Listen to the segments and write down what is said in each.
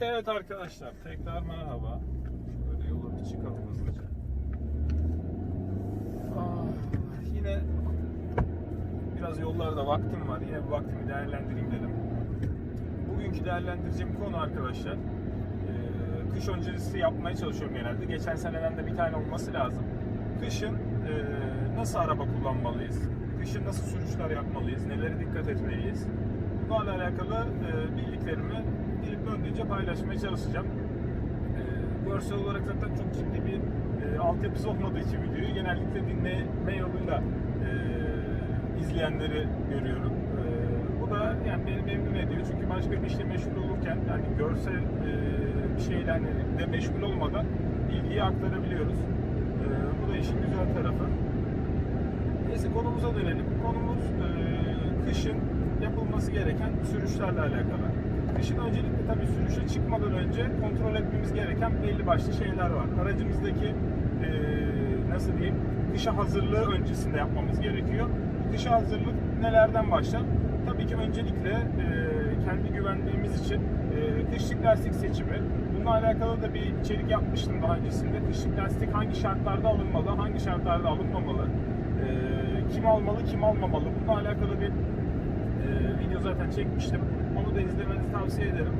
Evet arkadaşlar tekrar merhaba. Şöyle yola bir çıkalım hızlıca. Ah, yine biraz yollarda vaktim var. Yine bu vaktimi değerlendireyim dedim. Bugünkü değerlendireceğim konu arkadaşlar. eee, Kış öncesi yapmaya çalışıyorum genelde. Geçen seneden de bir tane olması lazım. Kışın eee, nasıl araba kullanmalıyız? Kışın nasıl sürüşler yapmalıyız? Nelere dikkat etmeliyiz? Bunlarla alakalı eee, bildiklerimi dilip döndüğünce paylaşmaya çalışacağım. Eee, görsel olarak zaten çok ciddi bir eee, altyapısı olmadığı için videoyu genellikle dinleme yoluyla eee, izleyenleri görüyorum. Eee, bu da yani beni memnun ediyor çünkü başka bir işle meşgul olurken yani görsel eee, bir şeylerle de meşgul olmadan bilgiyi aktarabiliyoruz. Eee, bu da işin güzel tarafı. Neyse konumuza dönelim. Konumuz eee, kışın yapılması gereken sürüşlerle alakalı. Kışın öncelikle tabii sürüşe çıkmadan önce kontrol etmemiz gereken belli başlı şeyler var. Aracımızdaki eee, nasıl diyeyim kışa hazırlığı öncesinde yapmamız gerekiyor. Kışa hazırlık nelerden başlar? Tabii ki öncelikle eee, kendi güvenliğimiz için eee, kışlık lastik seçimi. Bununla alakalı da bir içerik yapmıştım daha öncesinde. Kışlık lastik hangi şartlarda alınmalı, hangi şartlarda alınmamalı, eee, kim almalı, kim almamalı. Bununla alakalı bir e, video zaten çekmiştim. Onu da izlemenizi tavsiye ederim.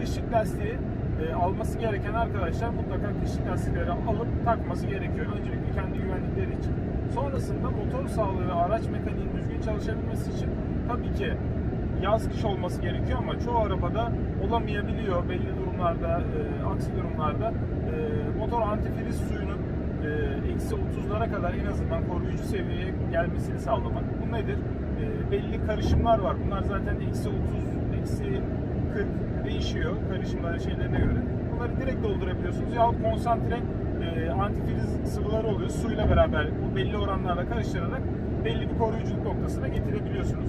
Kışlık lastiği e, alması gereken arkadaşlar mutlaka kışlık lastikleri alıp takması gerekiyor. Öncelikle kendi güvenlikleri için. Sonrasında motor sağlığı ve araç mekaniğinin düzgün çalışabilmesi için tabii ki yaz kış olması gerekiyor ama çoğu arabada olamayabiliyor belli durumlarda, e, aksi durumlarda e, motor antifriz suyunun e, eksi 30'lara kadar en azından koruyucu seviyeye gelmesini sağlamak. Bu nedir? E, belli karışımlar var. Bunlar zaten eksi 30, eksi 40 değişiyor karışımların şeylerine göre. Bunları direkt doldurabiliyorsunuz yahut konsantre e, antifriz sıvıları oluyor. Suyla beraber bu belli oranlarla karıştırarak belli bir koruyuculuk noktasına getirebiliyorsunuz.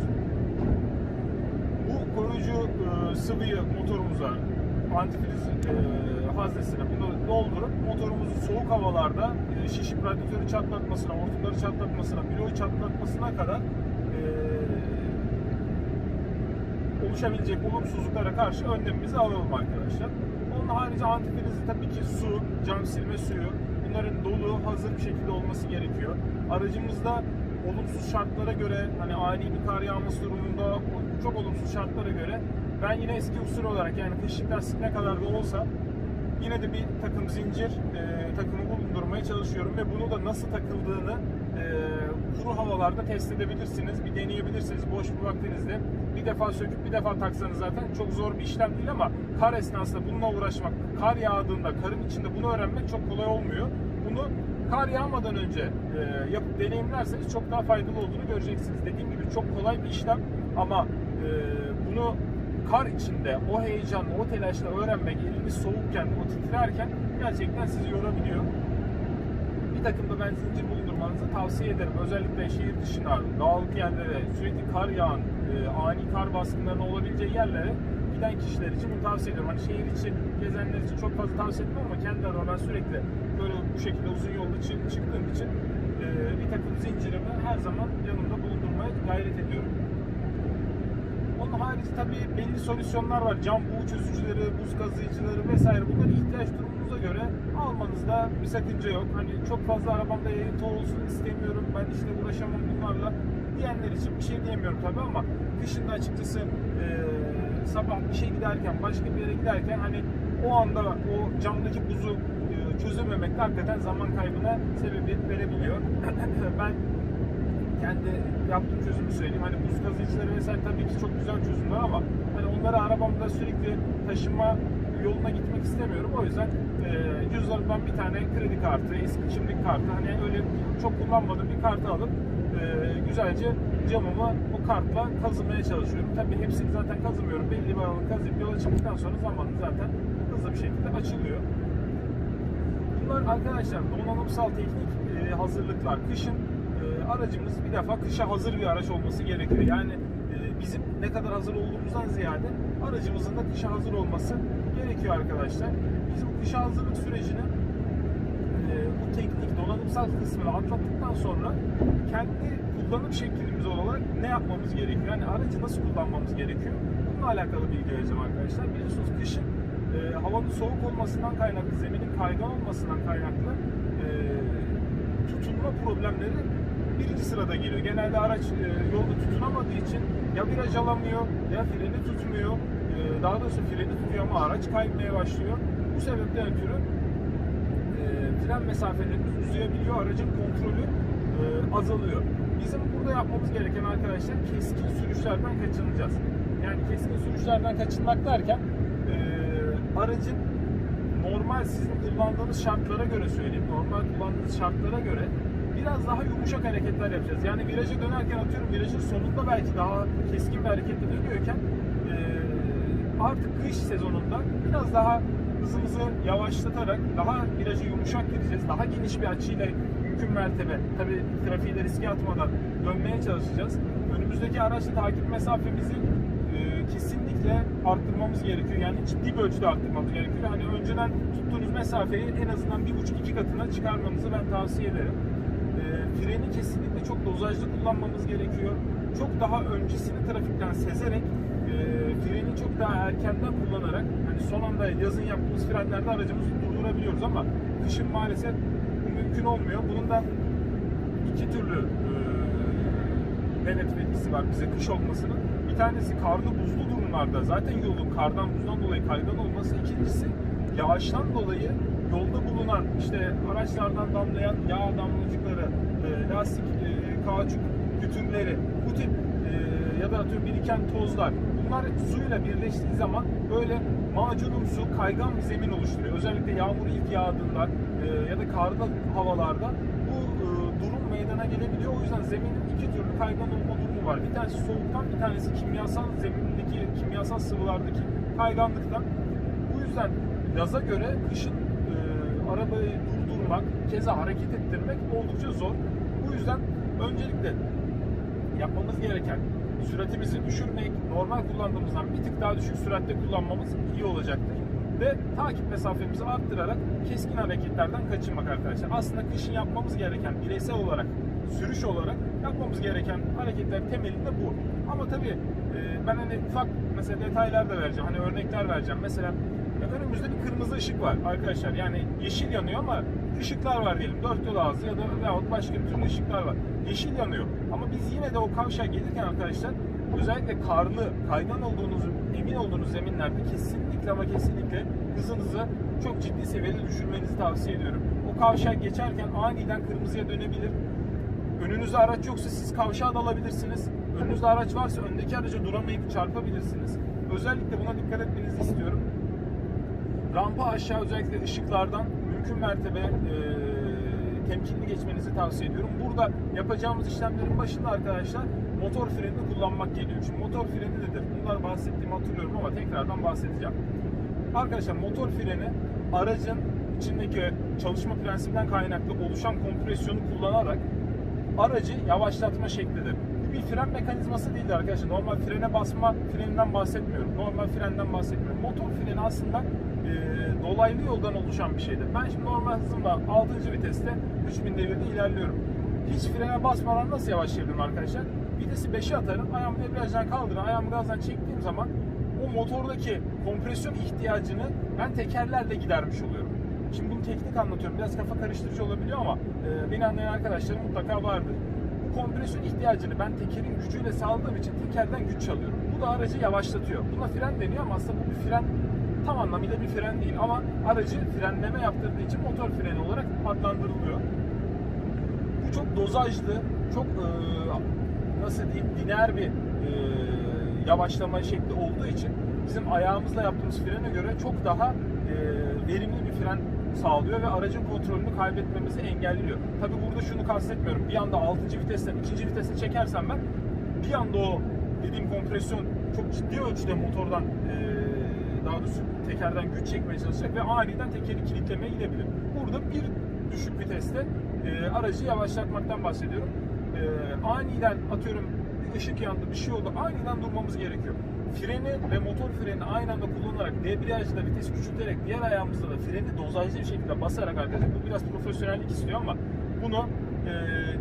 Bu koruyucu e, sıvıyı motorumuza antifriz e, haznesine bunu doldurup motorumuzu soğuk havalarda e, şişip radyatörü çatlatmasına, hortumları çatlatmasına, bloğu çatlatmasına kadar e, oluşabilecek olumsuzluklara karşı önlemimizi alalım arkadaşlar. Onun harici antifrizi tabii ki su, cam silme suyu bunların dolu hazır bir şekilde olması gerekiyor. Aracımızda olumsuz şartlara göre hani ani bir kar yağması durumunda çok olumsuz şartlara göre ben yine eski usul olarak yani kışlık lastik ne kadar da olsa yine de bir takım zincir e, takımı bulundurmaya çalışıyorum ve bunu da nasıl takıldığını kuru havalarda test edebilirsiniz, bir deneyebilirsiniz boş bir vaktinizde. Bir defa söküp bir defa taksanız zaten çok zor bir işlem değil ama kar esnasında bununla uğraşmak, kar yağdığında, karın içinde bunu öğrenmek çok kolay olmuyor. Bunu kar yağmadan önce e, yapıp deneyimlerseniz çok daha faydalı olduğunu göreceksiniz. Dediğim gibi çok kolay bir işlem ama e, bunu kar içinde o heyecanla, o telaşla öğrenmek, eliniz soğukken, o titrerken gerçekten sizi yorabiliyor. Bir takım da ben zincir bulundurmanızı tavsiye ederim. Özellikle şehir dışına, dağlık yerlere, sürekli kar yağan, e, ani kar baskınlarının olabileceği yerlere giden kişiler için bunu tavsiye ediyorum. Hani şehir içi gezenler için çok fazla tavsiye etmem ama kendi adıma ben sürekli böyle bu şekilde uzun yolda çı- çıktığım için e, bir takım zincirimi her zaman yanımda bulundurmaya gayret ediyorum. Onun harici tabii belli solüsyonlar var. Cam buğu çözücüleri, buz kazıyıcıları vesaire. Bunları ihtiyaç durumunuza göre almanızda bir sakınca yok. Hani çok fazla arabamda yayıntı olsun istemiyorum. Ben işte uğraşamam bunlarla diyenler için bir şey diyemiyorum tabii ama kışın da açıkçası eee, sabah işe giderken, başka bir yere giderken hani o anda o camdaki buzu eee, çözememek de hakikaten zaman kaybına sebebiyet verebiliyor. ben kendi yaptığım çözümü söyleyeyim. Hani buz kazıyıcıları vesaire tabii ki çok güzel çözümler ama hani onları arabamda sürekli taşıma yoluna gitmek istemiyorum. O yüzden e, cüzdanımdan bir tane kredi kartı, eski kimlik kartı hani öyle çok kullanmadığım bir kartı alıp e, güzelce camımı o kartla kazımaya çalışıyorum. Tabii hepsini zaten kazımıyorum. Belli bir aralık kazıyıp yola çıktıktan sonra zamanı zaten hızlı bir şekilde açılıyor. Bunlar arkadaşlar donanımsal teknik e, hazırlıklar. Kışın e, aracımız bir defa kışa hazır bir araç olması gerekiyor. Yani e, bizim ne kadar hazır olduğumuzdan ziyade aracımızın da kışa hazır olması gerekiyor arkadaşlar. Bizim kışa hazırlık sürecini e, bu teknik donanımsal kısmını atlattıktan sonra kendi kullanım şeklimiz olarak ne yapmamız gerekiyor? Yani aracı nasıl kullanmamız gerekiyor? Bununla alakalı bilgi vereceğim arkadaşlar. Biliyorsunuz kışın e, havanın soğuk olmasından kaynaklı, zeminin kaygan olmasından kaynaklı e, tutunma problemleri birinci sırada geliyor. Genelde araç e, yolda tutunamadığı için ya viraj alamıyor ya freni tutmuyor. E, daha doğrusu freni tutuyor ama araç kaymaya başlıyor. Bu sebepten ötürü e, fren mesafelerimiz uzayabiliyor. Aracın kontrolü e, azalıyor. Bizim burada yapmamız gereken arkadaşlar keskin sürüşlerden kaçınacağız. Yani keskin sürüşlerden kaçınmak derken e, aracın normal sizin kullandığınız şartlara göre söyleyeyim. Normal kullandığınız şartlara göre biraz daha yumuşak hareketler yapacağız. Yani viraja dönerken atıyorum virajın sonunda belki daha keskin bir hareketle dönüyorken e, artık kış sezonunda biraz daha hızımızı yavaşlatarak daha viraja yumuşak gideceğiz. Daha geniş bir açıyla mümkün mertebe tabi trafiği riske atmadan dönmeye çalışacağız. Önümüzdeki araçla takip mesafemizi e, kesinlikle arttırmamız gerekiyor. Yani ciddi bir ölçüde arttırmamız gerekiyor. Hani önceden tuttuğunuz mesafeyi en azından bir buçuk iki katına çıkarmanızı ben tavsiye ederim. E, freni kesinlikle çok dozajlı kullanmamız gerekiyor. Çok daha öncesini trafikten sezerek daha erkenden kullanarak hani son anda yazın yaptığımız frenlerde aracımızı durdurabiliyoruz ama kışın maalesef bu mümkün olmuyor. Bunun da iki türlü e, negatif etkisi var bize kış olmasının. Bir tanesi karlı buzlu durumlarda zaten yolun kardan buzdan dolayı kaygan olması. İkincisi yağıştan dolayı yolda bulunan işte araçlardan damlayan yağ damlacıkları, e, lastik, e, kauçuk kütümleri, bu tip e, ya da atıyorum biriken tozlar bunlar suyla birleştiği zaman böyle macunumsu kaygan bir zemin oluşturuyor. Özellikle yağmur ilk yağdığında e, ya da karlı havalarda bu e, durum meydana gelebiliyor. O yüzden zeminin iki türlü kaygan olma durumu var. Bir tanesi soğuktan, bir tanesi kimyasal zemindeki kimyasal sıvılardaki kayganlıktan. Bu yüzden yaza göre kışın e, arabayı durdurmak, keza hareket ettirmek oldukça zor. Bu yüzden öncelikle yapmamız gereken süratimizi düşürmek, normal kullandığımızdan bir tık daha düşük süratte kullanmamız iyi olacaktır. Ve takip mesafemizi arttırarak keskin hareketlerden kaçınmak arkadaşlar. Aslında kışın yapmamız gereken bireysel olarak, sürüş olarak yapmamız gereken hareketler temelinde bu. Ama tabii e, ben hani ufak mesela detaylar da vereceğim. Hani örnekler vereceğim. Mesela önümüzde bir kırmızı ışık var arkadaşlar. Yani yeşil yanıyor ama ışıklar var diyelim. Dört yol ağzı ya da veyahut başka bir türlü ışıklar var. Yeşil yanıyor. Ama biz yine de o kavşağa gelirken arkadaşlar özellikle karlı, kaygan olduğunuzu emin olduğunuz zeminlerde kesinlikle ama kesinlikle hızınızı çok ciddi seviyede düşürmenizi tavsiye ediyorum. O kavşağı geçerken aniden kırmızıya dönebilir. Önünüzde araç yoksa siz kavşağa dalabilirsiniz. Önünüzde araç varsa öndeki araca duramayıp çarpabilirsiniz. Özellikle buna dikkat etmenizi istiyorum. Rampa aşağı özellikle ışıklardan mümkün mertebe e, temkinli geçmenizi tavsiye ediyorum. Burada yapacağımız işlemlerin başında arkadaşlar motor frenini kullanmak geliyor. Şimdi motor freni nedir? Bunlar bahsettiğimi hatırlıyorum ama tekrardan bahsedeceğim. Arkadaşlar motor freni aracın içindeki çalışma prensibinden kaynaklı oluşan kompresyonu kullanarak aracı yavaşlatma şeklidir. Bu bir fren mekanizması değildir arkadaşlar. Normal frene basma freninden bahsetmiyorum. Normal frenden bahsetmiyorum. Motor freni aslında e, dolaylı yoldan oluşan bir şeydir. Ben şimdi normal hızımla 6. viteste 3000 devirde ilerliyorum. Hiç frene basmadan nasıl yavaşlayabilirim arkadaşlar? Vitesi 5'e atarım, ayağımı debriyajdan kaldırır, ayağımı gazdan çektiğim zaman o motordaki kompresyon ihtiyacını ben tekerlerle gidermiş oluyorum. Şimdi bunu teknik anlatıyorum. Biraz kafa karıştırıcı olabiliyor ama e, beni anlayan arkadaşlarım mutlaka vardır. Bu kompresyon ihtiyacını ben tekerin gücüyle sağladığım için tekerden güç alıyorum. Bu da aracı yavaşlatıyor. Buna fren deniyor ama aslında bu bir fren tam anlamıyla bir fren değil ama aracı frenleme yaptırdığı için motor freni olarak adlandırılıyor. Bu çok dozajlı, çok e, nasıl diyeyim lineer bir e, yavaşlama şekli olduğu için bizim ayağımızla yaptığımız frene göre çok daha e, verimli bir fren sağlıyor ve aracın kontrolünü kaybetmemizi engelliyor. Tabi burada şunu kastetmiyorum. Bir anda 6. vitesten 2. vitese çekersem ben bir anda o dediğim kompresyon çok ciddi ölçüde motordan e, daha doğrusu tekerden güç çekmeye çalışacak ve aniden tekeri kilitlemeye gidebilir. Burada bir düşük viteste e, aracı yavaşlatmaktan bahsediyorum. E, aniden atıyorum ışık yandı, bir şey oldu. Aniden durmamız gerekiyor. Freni ve motor freni aynı anda kullanarak debriyajda vites küçülterek diğer ayağımızda da freni dozajlı bir şekilde basarak arkadaşlar bu biraz profesyonellik istiyor ama bunu e,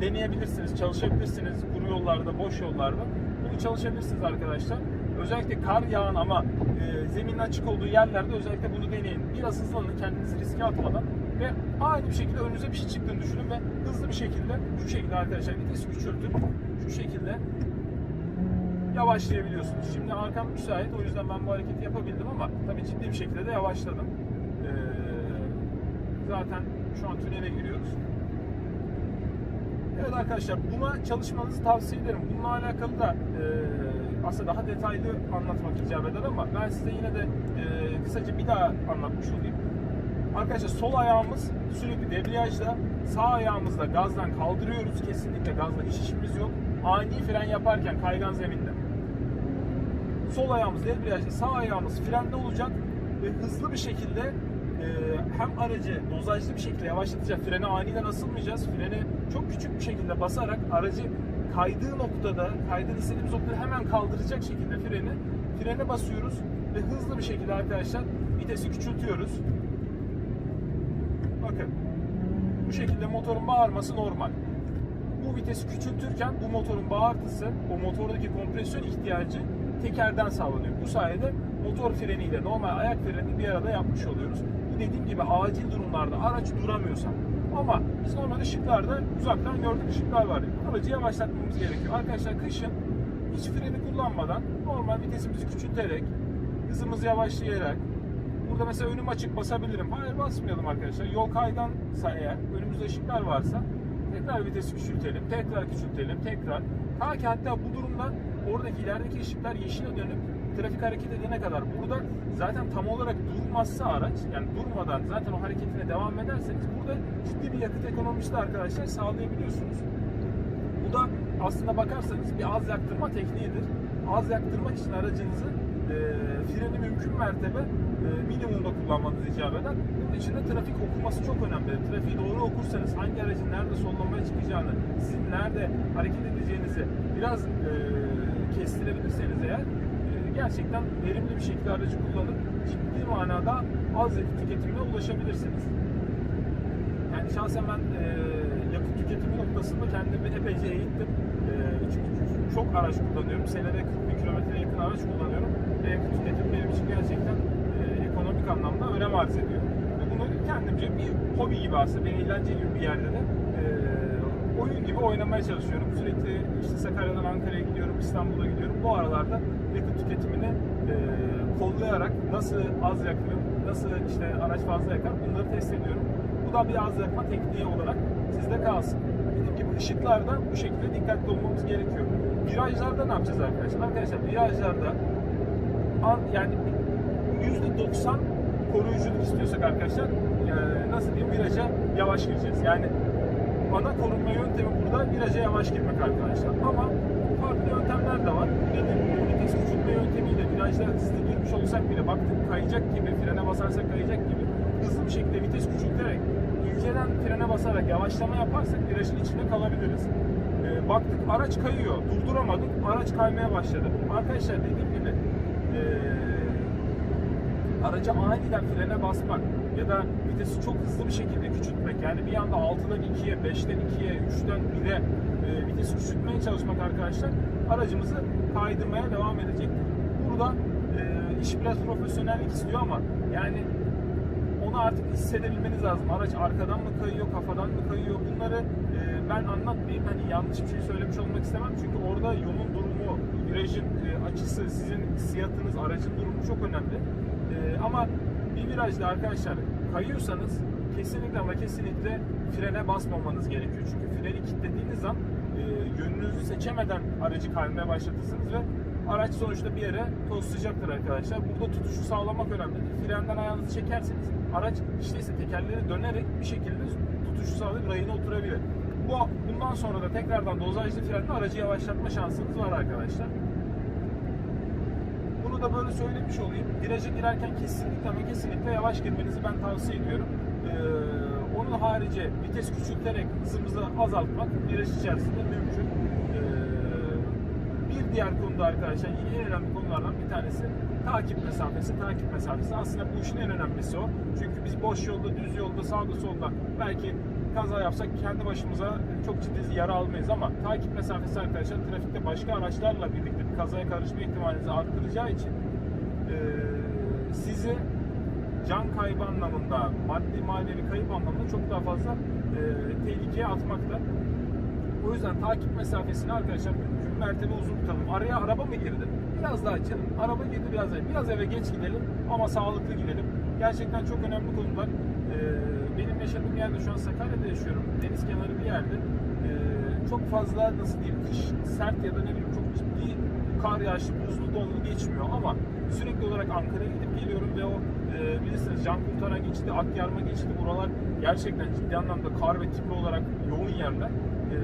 deneyebilirsiniz, çalışabilirsiniz kuru yollarda, boş yollarda. Bunu çalışabilirsiniz arkadaşlar. Özellikle kar yağan ama e, zeminin açık olduğu yerlerde özellikle bunu deneyin. Biraz hızlanın kendinizi riske atmadan ve aynı bir şekilde önünüze bir şey çıktığını düşünün ve hızlı bir şekilde şu şekilde arkadaşlar vitesi küçültün. Şu şekilde yavaşlayabiliyorsunuz. Şimdi arkam müsait o yüzden ben bu hareketi yapabildim ama tabii ciddi bir şekilde de yavaşladım. Ee, zaten şu an tünele giriyoruz. Evet arkadaşlar buna çalışmanızı tavsiye ederim. Bununla alakalı da e, aslında daha detaylı anlatmak icap eder ama ben size yine de e, kısaca bir daha anlatmış olayım. Arkadaşlar sol ayağımız sürekli debriyajda, sağ ayağımızla gazdan kaldırıyoruz. Kesinlikle gazla hiç işimiz yok. Ani fren yaparken kaygan zeminde. Sol ayağımız debriyajda, sağ ayağımız frende olacak ve hızlı bir şekilde e, hem aracı dozajlı bir şekilde yavaşlatacak. Frene aniden asılmayacağız. Freni çok küçük bir şekilde basarak aracı kaydığı noktada, kaydığını istediğimiz noktada hemen kaldıracak şekilde freni frene basıyoruz ve hızlı bir şekilde arkadaşlar vitesi küçültüyoruz. Bakın bu şekilde motorun bağırması normal. Bu vitesi küçültürken bu motorun bağırtısı, o motordaki kompresyon ihtiyacı tekerden sağlanıyor. Bu sayede motor freniyle normal ayak frenini bir arada yapmış oluyoruz. Dediğim gibi acil durumlarda araç duramıyorsa ama biz normal ışıklarda uzaktan gördük ışıklar var. Aracı yavaşlatmamız gerekiyor. Arkadaşlar kışın hiç freni kullanmadan normal vitesimizi küçülterek, hızımızı yavaşlayarak Burada mesela önüm açık basabilirim. Hayır basmayalım arkadaşlar. Yol kaygansa eğer, önümüzde ışıklar varsa tekrar vitesi küçültelim, tekrar küçültelim, tekrar. Ta ki hatta bu durumda oradaki ilerideki ışıklar yeşile dönüp trafik hareket edene kadar burada zaten tam olarak durmazsa araç yani durmadan zaten o hareketine devam ederseniz burada ciddi bir yakıt ekonomisi de arkadaşlar sağlayabiliyorsunuz. Bu da aslında bakarsanız bir az yaktırma tekniğidir. Az yaktırmak için aracınızı e, freni mümkün mertebe e, minimumda kullanmanız icap eder. Bunun için de trafik okuması çok önemli. Trafiği doğru okursanız hangi aracın nerede sollamaya çıkacağını, sizin nerede hareket edeceğinizi biraz e, kestirebilirseniz eğer e, gerçekten verimli bir şekilde aracı kullanıp ciddi manada az yakıt tüketimine ulaşabilirsiniz. Yani şahsen ben e, yakıt tüketimi noktasında kendimi epeyce eğittim. E, çünkü çok araç kullanıyorum. Senede 40 bin kilometre yakın araç kullanıyorum. Ve yakıt tüketimi benim için gerçekten e, ekonomik anlamda önem arz ediyor. Ve bunu kendimce bir hobi gibi aslında, bir eğlence gibi bir yerde de e, oyun gibi oynamaya çalışıyorum. Sürekli işte Sakarya'dan Ankara'ya gidiyorum, İstanbul'a gidiyorum. Bu aralarda yakıt tüketimini e, kollayarak nasıl az yakıyor, nasıl işte araç fazla yakar bunları test ediyorum. Bu da bir az yakma tekniği olarak sizde kalsın. Dediğim gibi ışıklarda bu şekilde dikkatli olmamız gerekiyor. Virajlarda ne yapacağız arkadaşlar? Arkadaşlar virajlarda an- yani %90 koruyuculuk istiyorsak arkadaşlar e, nasıl diyeyim viraja yavaş gireceğiz. Yani ana korunma yöntemi burada viraja yavaş girmek arkadaşlar. Ama farklı yöntemler de var. Dediğim gibi vites küçültme yöntemiyle virajda hızlı girmiş olsak bile baktık kayacak gibi, frene basarsak kayacak gibi hızlı bir şekilde vites küçülterek inceden frene basarak yavaşlama yaparsak virajın içinde kalabiliriz. Ee, baktık araç kayıyor, durduramadık, araç kaymaya başladı. Arkadaşlar dediğim gibi ee, araca aniden frene basmak ya da vitesi çok hızlı bir şekilde küçültmek yani bir anda 6'dan 2'ye, 5'ten 2'ye, 3'ten 1'e e, vitesi küçültmeye çalışmak arkadaşlar aracımızı kaydırmaya devam edecektir. Burada e, iş biraz profesyonellik istiyor ama yani onu artık hissedebilmeniz lazım. Araç arkadan mı kayıyor, kafadan mı kayıyor bunları e, ben anlatmayayım. Hani yanlış bir şey söylemiş olmak istemem. Çünkü orada yolun durumu, virajın e, açısı, sizin hissiyatınız, aracın durumu çok önemli. E, ama bir virajda arkadaşlar kayıyorsanız kesinlikle ama kesinlikle frene basmamanız gerekiyor. Çünkü freni kilitlediğiniz e, yönünüzü seçemeden aracı kaymaya başlatırsınız ve araç sonuçta bir yere toslayacaktır arkadaşlar. Burada tutuşu sağlamak önemli. Frenden ayağınızı çekerseniz araç işte ise tekerleri dönerek bir şekilde tutuşu sağlayıp rayına oturabilir. Bu bundan sonra da tekrardan dozajlı frenle aracı yavaşlatma şansınız var arkadaşlar. Bunu da böyle söylemiş olayım. Viraja girerken kesinlikle ama kesinlikle yavaş girmenizi ben tavsiye ediyorum. Onun harici vites küçülterek hızımızı azaltmak viraj içerisinde mümkün. Ee, bir diğer konuda arkadaşlar yine en önemli konulardan bir tanesi takip mesafesi. Takip mesafesi aslında bu işin en önemlisi o. Çünkü biz boş yolda, düz yolda, sağda solda belki kaza yapsak kendi başımıza çok ciddi yara almayız ama takip mesafesi arkadaşlar trafikte başka araçlarla birlikte bir kazaya karışma ihtimalinizi arttıracağı için e, sizi can kaybı anlamında, maddi manevi kayıp anlamında çok daha fazla e, tehlikeye atmakta. O yüzden takip mesafesini arkadaşlar mümkün mertebe uzun tutalım. Araya araba mı girdi? Biraz daha açalım. Araba girdi biraz daha. Biraz eve geç gidelim ama sağlıklı gidelim. Gerçekten çok önemli konular. Ee, benim yaşadığım yerde şu an Sakarya'da yaşıyorum. Deniz kenarı bir yerde. Ee, çok fazla nasıl diyeyim kış sert ya da ne bileyim çok ciddi kar yağışı, buzlu, donlu geçmiyor ama sürekli olarak Ankara'ya gidip geliyorum ve o e, bilirsiniz can kurtaran geçidi, Akyarma geçidi buralar gerçekten ciddi anlamda kar ve tipli olarak yoğun yerler. E,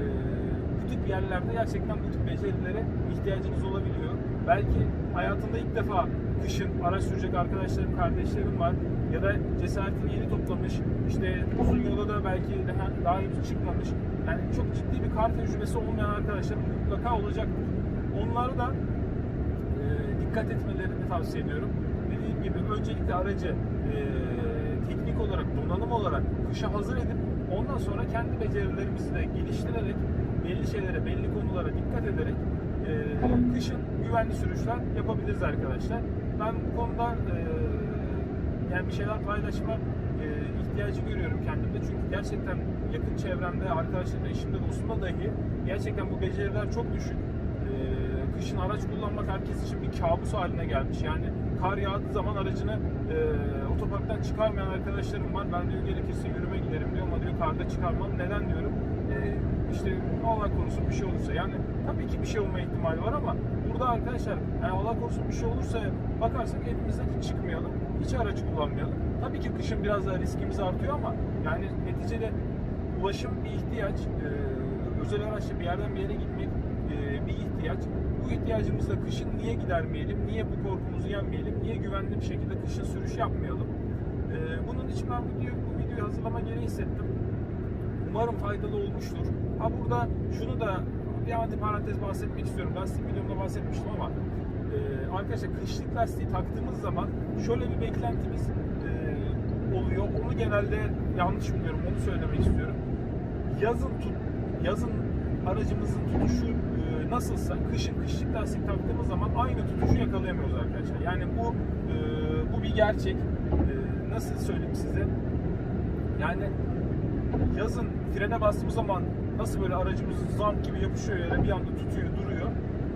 bu tip yerlerde gerçekten bu tip becerilere ihtiyacınız olabiliyor. Belki hayatında ilk defa kışın araç sürecek arkadaşlarım, kardeşlerim var ya da cesaretini yeni toplamış, işte uzun yola da belki daha, daha henüz çıkmamış. Yani çok ciddi bir kar tecrübesi olmayan arkadaşlar mutlaka olacaktır. Onları da e, dikkat etmelerini tavsiye ediyorum. Dediğim gibi öncelikle aracı e, teknik olarak, donanım olarak kışa hazır edip ondan sonra kendi becerilerimizi de geliştirerek belli şeylere, belli konulara dikkat ederek e, kışın güvenli sürüşler yapabiliriz arkadaşlar. Ben bu konuda e, yani bir şeyler paylaşma e, ihtiyacı görüyorum kendimde. Çünkü gerçekten yakın çevremde, arkadaşlarımda, eşimde, dostumda dahi gerçekten bu beceriler çok düşük. E, kışın araç kullanmak herkes için bir kabus haline gelmiş. Yani kar yağdığı zaman aracını e, otoparktan çıkarmayan arkadaşlarım var. Ben diyor gerekirse yürüme giderim diyor ama diyor karda çıkarmam. Neden diyorum? E, işte Allah korusun bir şey olursa. Yani tabii ki bir şey olma ihtimali var ama burada arkadaşlar yani Allah korusun bir şey olursa bakarsak evimizden hiç çıkmayalım. Hiç araç kullanmayalım. Tabii ki kışın biraz daha riskimiz artıyor ama yani neticede ulaşım bir ihtiyaç. E, özel araçla bir yerden bir yere gitmek e, bir ihtiyaç. Bu ihtiyacımızı da kışın niye gidermeyelim, niye bu korkumuzu yenmeyelim, niye güvenli bir şekilde kışın sürüş yapmayalım. E, bunun için ben bu videoyu, bu videoyu hazırlama gereği hissettim. Umarım faydalı olmuştur. Ha burada şunu da bir antiparantez bahsetmek istiyorum. Lastik videomda bahsetmiştim ama e, arkadaşlar kışlık lastiği taktığımız zaman şöyle bir beklentimiz e, oluyor. Onu genelde yanlış biliyorum. Onu söylemek istiyorum. Yazın tut, yazın aracımızın tutuşu nasılsa kışın kışlık lastik taktığımız zaman aynı tutuşu yakalayamıyoruz arkadaşlar. Yani bu e, bu bir gerçek. E, nasıl söyleyeyim size? Yani yazın frene bastığımız zaman nasıl böyle aracımız zam gibi yapışıyor yere bir anda tutuyor duruyor.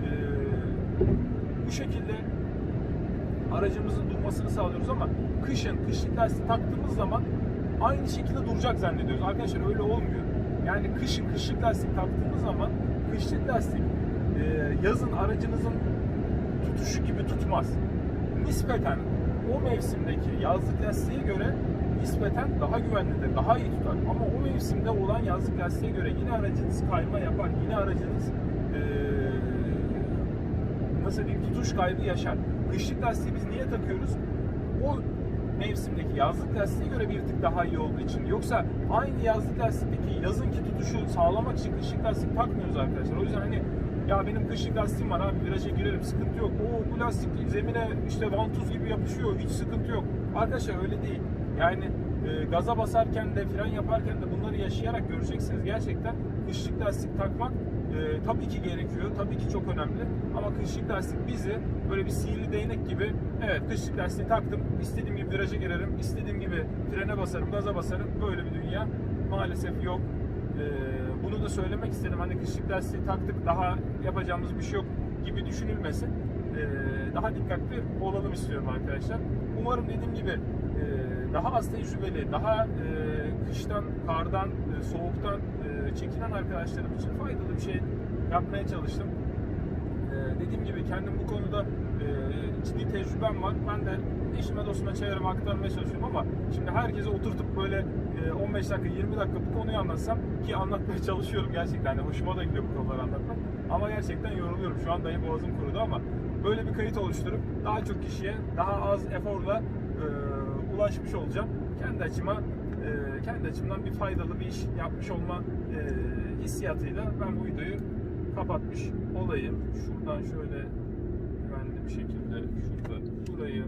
Ee, bu şekilde aracımızın durmasını sağlıyoruz ama kışın kışlık lastik taktığımız zaman aynı şekilde duracak zannediyoruz. Arkadaşlar öyle olmuyor. Yani kışın kışlık lastik taktığımız zaman kışlık lastik e, yazın aracınızın tutuşu gibi tutmaz. Nispeten o mevsimdeki yazlık lastiğe göre nispeten daha güvenlidir, daha iyi tutar. Ama o mevsimde olan yazlık lastiğe göre yine aracınız kayma yapar, yine aracınız eee, nasıl diyeyim tutuş kaybı yaşar. Kışlık lastiği biz niye takıyoruz? O mevsimdeki yazlık lastiğe göre bir tık daha iyi olduğu için. Yoksa aynı yazlık lastikteki yazınki tutuşu sağlamak için kışlık lastik takmıyoruz arkadaşlar. O yüzden hani ya benim kışlık lastiğim var abi viraja girerim sıkıntı yok. Oo bu lastik zemine işte vantuz gibi yapışıyor hiç sıkıntı yok. Arkadaşlar öyle değil. Yani e, gaza basarken de fren yaparken de bunları yaşayarak göreceksiniz. Gerçekten kışlık lastik takmak e, tabii ki gerekiyor. Tabii ki çok önemli. Ama kışlık lastik bizi böyle bir sihirli değnek gibi evet kışlık lastiği taktım. istediğim gibi viraja girerim. istediğim gibi frene basarım, gaza basarım. Böyle bir dünya maalesef yok. E, bunu da söylemek istedim. Hani kışlık lastiği taktık daha yapacağımız bir şey yok gibi düşünülmesin. E, daha dikkatli olalım istiyorum arkadaşlar. Umarım dediğim gibi e, daha az tecrübeli, daha e, kıştan, kardan, e, soğuktan çekinen arkadaşlarım için faydalı bir şey yapmaya çalıştım. E, dediğim gibi kendim bu konuda e, ciddi tecrübem var. Ben de eşime dostuma çevreme aktarmaya çalışıyorum ama şimdi herkese oturtup böyle e, 15 dakika 20 dakika bu konuyu anlatsam ki anlatmaya çalışıyorum gerçekten. Yani hoşuma da gidiyor bu konuları anlatmak. Ama gerçekten yoruluyorum. Şu an dahi boğazım kurudu ama böyle bir kayıt oluşturup daha çok kişiye daha az eforla e, ulaşmış olacağım. Kendi açıma e, kendi açımdan bir faydalı bir iş yapmış olma e, hissiyatıyla ben bu videoyu kapatmış olayım. Şuradan şöyle bir şekilde şurada burayı